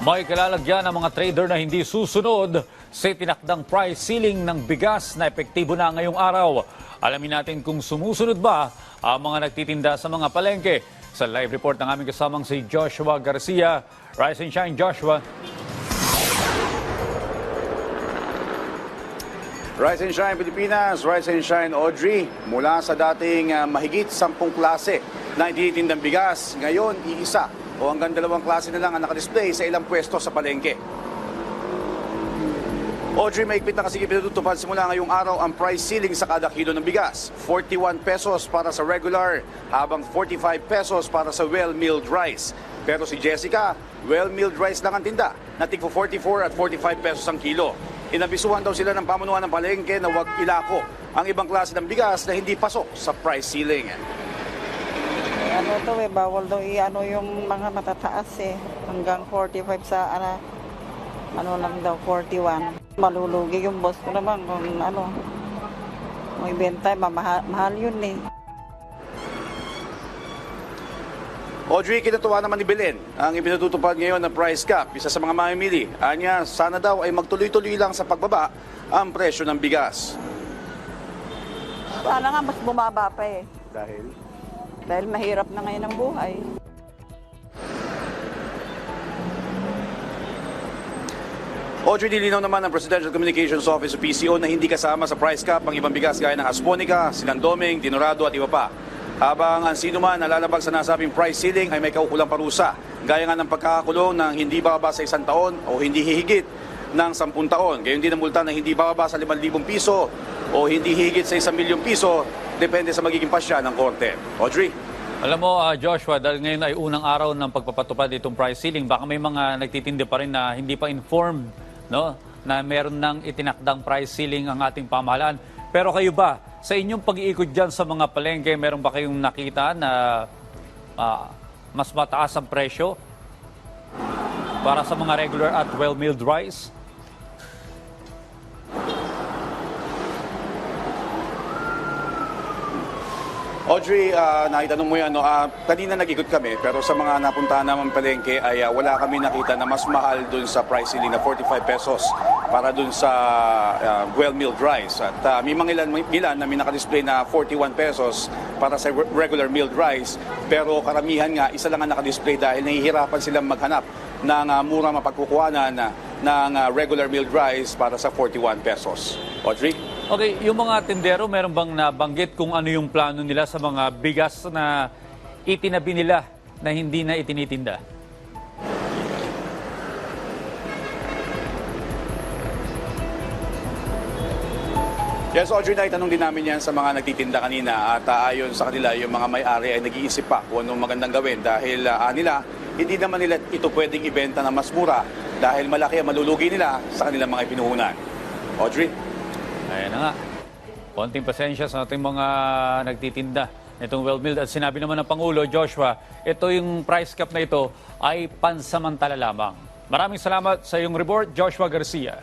May kalalagyan ng mga trader na hindi susunod sa tinakdang price ceiling ng bigas na epektibo na ngayong araw. Alamin natin kung sumusunod ba ang mga nagtitinda sa mga palengke. Sa live report ng aming kasamang si Joshua Garcia. Rise and shine, Joshua. Rise and Shine Pilipinas, Rise and Shine Audrey. Mula sa dating ah, mahigit sampung klase na itinitindang bigas, ngayon iisa o hanggang dalawang klase na lang ang nakadisplay sa ilang pwesto sa palengke. Audrey, maigpit na kasi pinatutupad simula ngayong araw ang price ceiling sa kada kilo ng bigas. 41 pesos para sa regular, habang 45 pesos para sa well-milled rice. Pero si Jessica, well-milled rice lang ang tinda, na tigpo 44 at 45 pesos ang kilo. Inabisuhan daw sila ng pamunuan ng palengke na huwag ilako ang ibang klase ng bigas na hindi pasok sa price ceiling. Ano to eh, bawal daw i-ano yung mga matataas eh. Hanggang 45 sa ano, ano lang daw, 41. Malulugi yung boss ko naman kung ano, may benta, mamahal, mahal yun eh. Audrey, kinatuwa naman ni Belen ang ipinatutupad ngayon ng price cap. Isa sa mga mamimili, anya, sana daw ay magtuloy-tuloy lang sa pagbaba ang presyo ng bigas. Sana nga mas bumaba pa eh. Dahil? Dahil mahirap na ngayon ang buhay. Audrey nilinaw naman ng Presidential Communications Office o PCO na hindi kasama sa price cap ang ibang bigas gaya ng Asponica, Sinandoming, Dinorado at iba pa. Habang ang sino man nalalabag sa nasabing price ceiling ay may kaukulang parusa. Gaya nga ng pagkakakulong ng hindi bababa sa isang taon o hindi hihigit ng sampung taon. Gayon din ang multa na hindi bababa sa 5,000 piso o hindi hihigit sa 1 milyong piso depende sa magiging pasya ng korte. Audrey? Alam mo, ah, Joshua, dahil ngayon ay unang araw ng pagpapatupad itong price ceiling, baka may mga nagtitindi pa rin na hindi pa informed no, na meron ng itinakdang price ceiling ang ating pamahalaan. Pero kayo ba, sa inyong pag-iikot dyan sa mga palengke, meron ba kayong nakita na ah, mas mataas ang presyo para sa mga regular at well-milled rice? Audrey, uh, naitanong mo yan, no? Ah, kanina nag-ikot kami, pero sa mga napuntahan naman palengke ay ah, wala kami nakita na mas mahal dun sa price ceiling na 45 pesos para dun sa ah, well-milled rice. At ah, may mga ilan, ilan na may nakadisplay na 41 pesos para sa re- regular milled rice, pero karamihan nga, isa lang ang nakadisplay dahil nahihirapan silang maghanap ng ah, mura mapagkukuhanan na ng ah, regular milled rice para sa 41 pesos. Audrey? Okay, yung mga tindero, meron bang nabanggit kung ano yung plano nila sa mga bigas na itinabi nila na hindi na itinitinda? Yes, Audrey, naitanong din namin yan sa mga nagtitinda kanina at ah, ayon sa kanila, yung mga may-ari ay nag-iisip pa kung anong magandang gawin dahil ah, nila, hindi naman nila ito pwedeng ibenta na mas mura dahil malaki ang malulugi nila sa kanilang mga ipinuhunan. Audrey? Ayan na nga. Konting pasensya sa ating mga nagtitinda nitong well-milled. At sinabi naman ng Pangulo, Joshua, ito yung price cap na ito ay pansamantala lamang. Maraming salamat sa iyong report, Joshua Garcia.